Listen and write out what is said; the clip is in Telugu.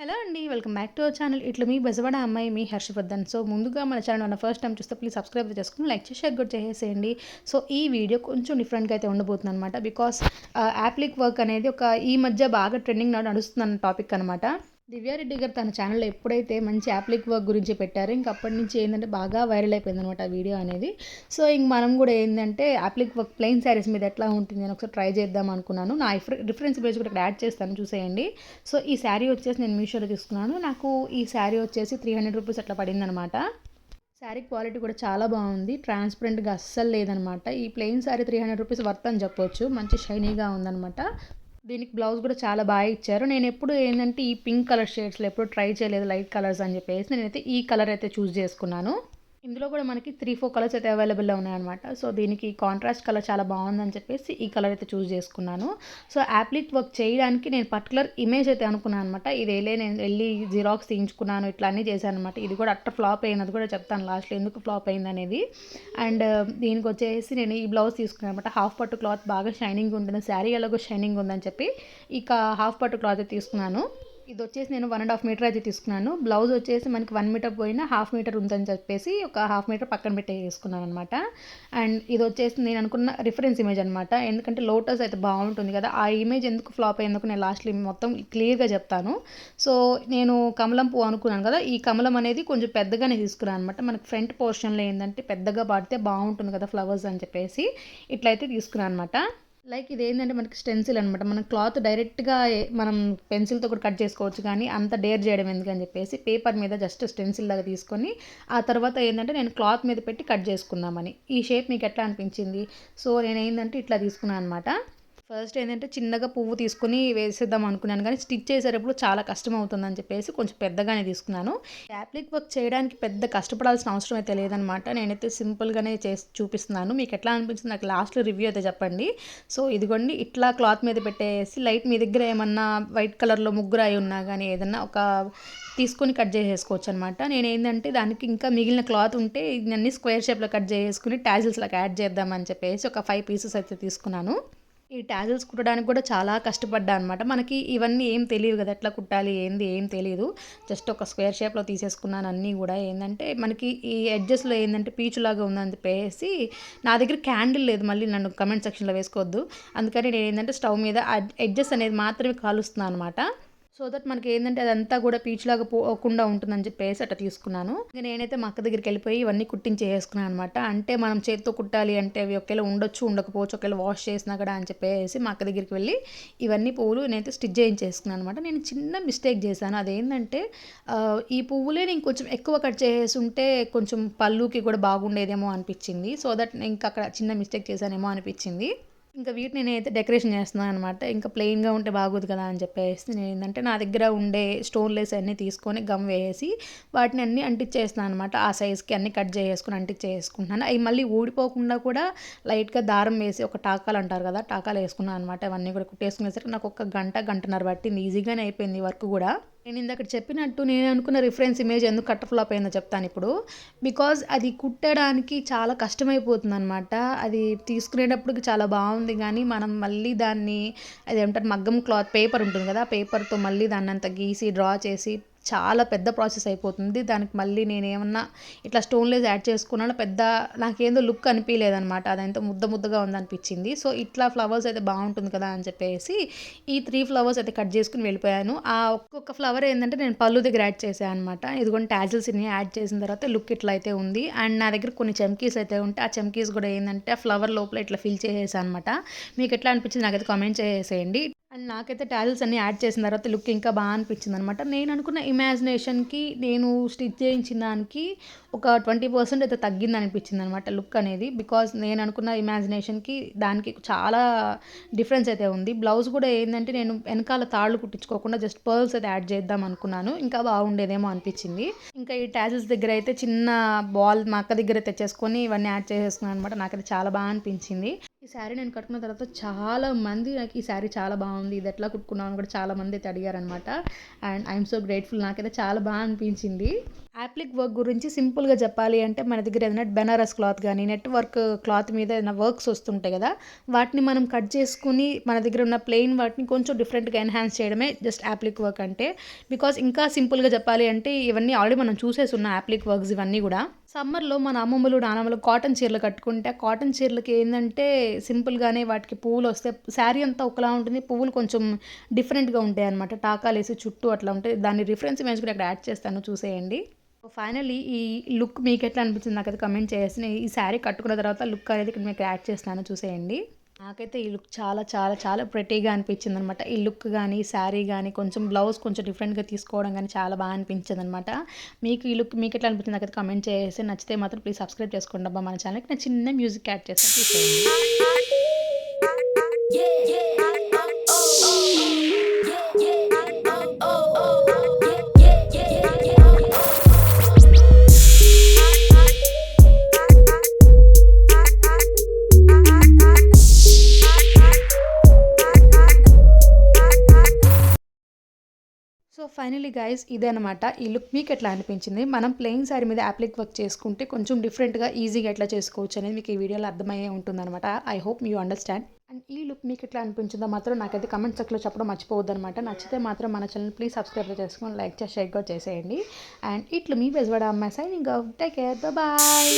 హలో అండి welcome back to our channel. ఇట్లా మీ బెజవాడ అమ్మాయి మీ హర్షవర్ధన్. సో ముందుగా మన ఛానల్ మన ఫస్ట్ టైం చూస్తే ప్లీజ్ సబ్స్క్రైబ్ చేసుకుని లైక్ చేసి షేర్ కూడా చేసేయండి. సో ఈ వీడియో కొంచెం డిఫరెంట్గా అయితే ఉండబోతుంది అనమాట బికాస్ యాప్లిక్ వర్క్ అనేది ఒక ఈ మధ్య బాగా ట్రెండింగ్ నడుస్తున్న టాపిక్ అనమాట దివ్యారెడ్డి గారు తన ఛానల్లో ఎప్పుడైతే మంచి యాప్లిక్ వర్క్ గురించి పెట్టారో ఇంక అప్పటి నుంచి ఏంటంటే బాగా వైరల్ అయిపోయింది అనమాట ఆ వీడియో అనేది. సో ఇంక మనం కూడా ఏంటంటే యాప్లిక్ వర్క్ ప్లెయిన్ శారీస్ మీద ఎట్లా ఉంటుంది అని ఒకసారి ట్రై చేద్దాం అనుకున్నాను. నా రిఫరెన్స్ ఇమేజ్ కూడా ఇక్కడ యాడ్ చేస్తాను చూసేయండి. సో ఈ శారీ వచ్చేసి నేను మీషోలో తీసుకున్నాను. నాకు ఈ శారీ వచ్చేసి త్రీ హండ్రెడ్ రూపీస్ అట్లా పడింది అనమాట శారీ క్వాలిటీ కూడా చాలా బాగుంది. ట్రాన్స్పరెంట్గా అస్సలు లేదనమాట ఈ plain sari three hundred rupees worth అని చెప్పొచ్చు. మంచి షైనీగా ఉందనమాట దీనికి బ్లౌజ్ కూడా చాలా బాగా ఇచ్చారు. నేను ఎప్పుడు ఏంటంటే ఈ పింక్ కలర్ షేడ్స్లో ఎప్పుడు ట్రై చేయలేదు లైట్ కలర్స్ అని చెప్పేసి నేనైతే ఈ కలర్ అయితే చూస్ చేసుకున్నాను. ఇందులో కూడా మనకి త్రీ ఫోర్ కలర్స్ అయితే అవైలబుల్లో ఉన్నాయన్నమాట. సో దీనికి కాంట్రాస్ట్ కలర్ చాలా బాగుందని చెప్పేసి ఈ కలర్ అయితే చూస్ చేసుకున్నాను. సో యాప్లిక్ వర్క్ చేయడానికి నేను పర్టికులర్ ఇమేజ్ అయితే అనుకున్నాను అనమాట ఇది వెళ్ళే నేను వెళ్ళి జిరాక్స్ తీయించుకున్నాను ఇట్లా అన్నీ చేశాను అనమాట ఇది కూడా అట్ట ఫ్లాప్ అయినది కూడా చెప్తాను లాస్ట్లో ఎందుకు ఫ్లాప్ అయింది అనేది. అండ్ uh, దీనికి వచ్చేసి నేను ఈ బ్లౌజ్ తీసుకున్నాను అనమాట హాఫ్ పట్టు క్లాత్ బాగా షైనింగ్ ఉంటుంది శారీ ఎలాగో షైనింగ్ ఉందని చెప్పి ఇక హాఫ్ పట్టు క్లాత్ తీసుకున్నాను. ఇది వచ్చేసి నేను వన్ అండ్ హాఫ్ మీటర్ అయితే తీసుకున్నాను. బ్లౌజ్ వచ్చేసి మనకి వన్ మీటర్ పోయినా హాఫ్ మీటర్ ఉందని చెప్పేసి ఒక హాఫ్ మీటర్ పక్కన పెట్టే వేసుకున్నాను అనమాట అండ్ ఇది వచ్చేసి నేను అనుకున్న రిఫరెన్స్ ఇమేజ్ అనమాట ఎందుకంటే లోటస్ అయితే బాగుంటుంది కదా ఆ ఇమేజ్ ఎందుకు ఫ్లాప్ అయ్యేందుకు నేను లాస్ట్లో మొత్తం క్లియర్గా చెప్తాను. సో నేను కమలం పువ్వు అనుకున్నాను కదా ఈ కమలం అనేది కొంచెం పెద్దగానే తీసుకున్నాను అనమాట మనకి ఫ్రంట్ పోర్షన్లో ఏంటంటే పెద్దగా పాడితే బాగుంటుంది కదా ఫ్లవర్స్ అని చెప్పేసి ఇట్లయితే తీసుకున్నాను అనమాట లైక్ ఇది ఏంటంటే మనకి స్టెన్సిల్ అనమాట మనం క్లాత్ డైరెక్ట్గా మనం పెన్సిల్తో కూడా కట్ చేసుకోవచ్చు కానీ అంత డేర్ చేయడం ఎందుకని చెప్పేసి పేపర్ మీద జస్ట్ స్టెన్సిల్ లాగా తీసుకొని ఆ తర్వాత ఏంటంటే నేను క్లాత్ మీద పెట్టి కట్ చేసుకుందామని. ఈ షేప్ మీకు ఎట్లా అనిపించింది? సో నేను ఏంటంటే ఇట్లా తీసుకున్నాను అనమాట ఫస్ట్ ఏంటంటే చిన్నగా పువ్వు తీసుకుని వేసేద్దాం అనుకున్నాను కానీ స్టిచ్ చేసేటప్పుడు చాలా కష్టం అవుతుందని చెప్పేసి కొంచెం పెద్దగానే తీసుకున్నాను. యాప్లిక్ వర్క్ చేయడానికి పెద్ద కష్టపడాల్సిన అవసరం అయితే లేదనమాట. నేనైతే సింపుల్గానే చేసి చూపిస్తున్నాను. మీకు ఎట్లా అనిపించింది నాకు లాస్ట్లో రివ్యూ అయితే చెప్పండి. సో ఇదిగోండి ఇట్లా క్లాత్ మీద పెట్టేసి లైట్ మీ దగ్గర ఏమన్నా వైట్ కలర్లో ముగ్గురు అయి ఉన్నా కానీ ఏదన్నా ఒక తీసుకొని కట్ చేసేసుకోవచ్చు అనమాట. నేను ఏంటంటే దానికి ఇంకా మిగిలిన క్లాత్ ఉంటే అన్ని స్క్వేర్ షేప్లో కట్ చేసుకుని ట్యాజిల్స్లోకి యాడ్ చేద్దామని చెప్పేసి ఒక ఫైవ్ పీసెస్ అయితే తీసుకున్నాను. ఈ ట్యాజిల్స్ కుట్టడానికి కూడా చాలా కష్టపడ్డా అనమాట మనకి ఇవన్నీ ఏం తెలియదు కదా ఎట్లా కుట్టాలి ఏంది ఏం తెలియదు. జస్ట్ ఒక స్క్వేర్ షేప్లో తీసేసుకున్నాను అన్నీ కూడా. ఏంటంటే మనకి ఈ ఎడ్జెస్లో ఏంటంటే పీచులాగా ఉందని చెప్పేసి నా దగ్గర క్యాండిల్ లేదు మళ్ళీ నన్ను కమెంట్ సెక్షన్లో వేసుకోవద్దు. అందుకని నేను ఏంటంటే స్టవ్ మీద ఎడ్జెస్ అనేది మాత్రమే కాలుస్తున్నాను అనమాట సో దట్ మనకి ఏంటంటే అదంతా కూడా పీచులాగా పోకుండా ఉంటుందని చెప్పేసి అట్లా తీసుకున్నాను. నేనైతే మా అక్క దగ్గరికి వెళ్ళిపోయి ఇవన్నీ కుట్టించేసుకున్నాను అనమాట. అంటే మనం చేతితో కుట్టాలి అంటే అవి ఒకవేళ ఉండొచ్చు ఉండకపోవచ్చు ఒకవేళ వాష్ చేసినా కూడా అని చెప్పేసి మా అక్క దగ్గరికి వెళ్ళి ఇవన్నీ పువ్వులు నేనైతే స్టిచ్ చేయించేసుకున్నాను అనమాట. నేను చిన్న మిస్టేక్ చేశాను. అదేంటంటే ఈ పువ్వులే నేను కొంచెం ఎక్కువ కట్ చేసి ఉంటే కొంచెం పళ్ళుకి కూడా బాగుండేదేమో అనిపించింది. సో దట్ ఇంకా అక్కడ చిన్న మిస్టేక్ చేశానేమో అనిపించింది. ఇంకా వీటిని నేనైతే డెకరేషన్ చేస్తున్నాను అనమాట ఇంకా ప్లెయిన్గా ఉంటే బాగోదు కదా అని చెప్పేసి నేను ఏంటంటే నా దగ్గర ఉండే స్టోన్ లేస్ అన్నీ తీసుకొని గమ్ వేసి వాటిని అన్నీ అంటించేస్తున్నాను అనమాట ఆ సైజ్కి అన్నీ కట్ చేసుకుని అంటించేసుకుంటున్నాను అవి మళ్ళీ ఊడిపోకుండా కూడా లైట్గా దారం వేసి ఒక టాకాలు అంటారు కదా టాకాలు వేసుకున్నాను అనమాట అవన్నీ కూడా కుట్టేసుకునేసరికి నాకు ఒక గంట గంటన్నర పట్టింది. ఈజీగానే అయిపోయింది వర్క్ కూడా. నేను ఇందాక చెప్పినట్టు నేను అనుకున్న రిఫరెన్స్ ఇమేజ్ ఎందుకు కట్ట ఫ్లాప్ అయిందో చెప్తాను ఇప్పుడు. బికాజ్ అది కుట్టడానికి చాలా కష్టమైపోతుంది అనమాట అది తీసుకునేటప్పటికి చాలా బాగుంది కానీ మనం మళ్ళీ దాన్ని అది ఏమంటారు మగ్గం క్లాత్ పేపర్ ఉంటుంది కదా పేపర్తో మళ్ళీ దాన్ని అంత గీసి డ్రా చేసి చాలా పెద్ద ప్రాసెస్ అయిపోతుంది. దానికి మళ్ళీ నేను ఏమన్నా ఇట్లా స్టోన్లెస్ యాడ్ చేసుకున్నాను పెద్ద నాకేందో లుక్ అనిపించలేదనమాట అదంతా ముద్ద ముద్దగా ఉందనిపించింది. సో ఇట్లా ఫ్లవర్స్ అయితే బాగుంటుంది కదా అని చెప్పేసి ఈ త్రీ ఫ్లవర్స్ అయితే కట్ చేసుకుని వెళ్ళిపోయాను. ఆ ఒక్కొక్క ఫ్లవర్ ఏంటంటే నేను పళ్ళు దగ్గర యాడ్ చేశాను అనమాట ఇదిగోండి ట్యాజిల్స్ ఇన్ని యాడ్ చేసిన తర్వాత లుక్ ఇట్లా అయితే ఉంది. అండ్ నా దగ్గర కొన్ని చమ్కీస్ అయితే ఉంటే ఆ చమ్కీస్ కూడా ఏంటంటే ఆ ఫ్లవర్ లోపల ఇట్లా ఫిల్ చేసేసాను అనమాట మీకు ఎట్లా అనిపించింది నాకైతే కామెంట్ చేసేయండి. అండ్ నాకైతే టాజిల్స్ అన్ని యాడ్ చేసిన తర్వాత లుక్ ఇంకా బాగా అనిపించింది అనమాట నేను అనుకున్న ఇమాజినేషన్కి నేను స్టిచ్ చేయించిన దానికి ఒక ట్వంటీ పర్సెంట్ అయితే తగ్గింది అనిపించింది అనమాట లుక్ అనేది. బికాజ్ నేను అనుకున్న ఇమాజినేషన్కి దానికి చాలా డిఫరెన్స్ అయితే ఉంది. బ్లౌజ్ కూడా ఏంటంటే నేను వెనకాల తాళ్ళు కుట్టించుకోకుండా జస్ట్ పర్ల్స్ అయితే యాడ్ చేద్దాం అనుకున్నాను. ఇంకా బాగుండేదేమో అనిపించింది. ఇంకా ఈ టాజిల్స్ దగ్గర అయితే చిన్న బాల్ మా అక్క దగ్గర తెచ్చేసుకొని ఇవన్నీ యాడ్ చేసేసుకున్నాను అనమాట నాకైతే చాలా బాగా అనిపించింది. ఈ శారీ నేను కట్టుకున్న తర్వాత చాలా మంది నాకు ఈ శారీ చాలా బాగుంది ఇది ఎట్లా కుట్టుకున్నాను కూడా చాలా మంది అయితే అడిగారనమాట అండ్ ఐఎమ్ సో గ్రేట్ఫుల్ నాకైతే చాలా బాగా అనిపించింది. యాప్లిక్ వర్క్ గురించి సింపుల్గా చెప్పాలి అంటే మన దగ్గర ఏదైనా బెనారస్ క్లాత్ కానీ నెట్ వర్క్ క్లాత్ మీద ఏదైనా వర్క్స్ వస్తుంటాయి కదా వాటిని మనం కట్ చేసుకుని మన దగ్గర ఉన్న ప్లెయిన్ వాటిని కొంచెం డిఫరెంట్గా ఎన్హాన్స్ చేయడమే జస్ట్ యాప్లిక్ వర్క్ అంటే. బికాస్ ఇంకా సింపుల్గా చెప్పాలి అంటే ఇవన్నీ ఆల్రెడీ మనం చూసేసి ఉన్న యాప్లిక్ వర్క్స్ ఇవన్నీ కూడా. సమ్మర్లో మన అమ్మమ్మలు నానమ్మలు కాటన్ చీరలు కట్టుకుంటే ఆ కాటన్ చీరలకి ఏంటంటే సింపుల్గానే వాటికి పువ్వులు వస్తే శారీ అంతా ఒకలా ఉంటుంది పువ్వులు కొంచెం డిఫరెంట్గా ఉంటాయి అనమాట టాకాలు వేసి చుట్టూ అట్లా ఉంటాయి దాన్ని రిఫరెన్స్ ఇమేజ్ కూడా ఇక్కడ యాడ్ చేస్తాను చూసేయండి. ఫైనల్లీ ఈ లుక్ మీకు ఎట్లా అనిపించింది నాకైతే కమెంట్ చేసి నేను ఈ శారీ కట్టుకున్న తర్వాత లుక్ అనేది ఇక్కడ మీకు యాడ్ చేస్తాను చూసేయండి. నాకైతే ఈ లుక్ చాలా చాలా చాలా ప్రెటీగా అనిపించింది అనమాట ఈ లుక్ కానీ శారీ కానీ కొంచెం బ్లౌజ్ కొంచెం డిఫరెంట్గా తీసుకోవడం కానీ చాలా బాగా అనిపించింది అనమాట మీకు ఈ లుక్ మీకు ఎట్లా అనిపించింది నాకైతే కమెంట్ చేసి నచ్చితే మాత్రం ప్లీజ్ సబ్స్క్రైబ్ చేసుకోండి అబ్బా. మన ఛానల్కి నేను చిన్న మ్యూజిక్ యాడ్ చేస్తాను ఫైనలీ గైస్ ఇదే అనమాట ఈ లుక్ మీకు ఎట్లా అనిపించింది? మనం ప్లెయిన్ శారీ మీద అప్లిక్ వర్క్ చేసుకుంటే కొంచెం డిఫరెంట్గా ఈజీగా ఎట్లా చేసుకోవచ్చు అనేది మీకు ఈ వీడియోలో అర్థమయ్యే ఉంటుందన్నమాట. I hope you understand and ఈ లుక్ మీకు ఎట్లా అనిపించిందో మాత్రం నాకైతే కమెంట్ సెక్షన్లో చెప్పడం మర్చిపోవద్దు అనమాట నచ్చితే మాత్రం మన ఛానల్ ప్లీజ్ సబ్స్క్రైబ్ చేసుకొని లైక్ చేసి షేర్ కూడా చేసేయండి. అండ్ ఇట్లు మీ బెజవాడ అమ్మాయి సైనింగ్ టేక్ కేర్ బాయ్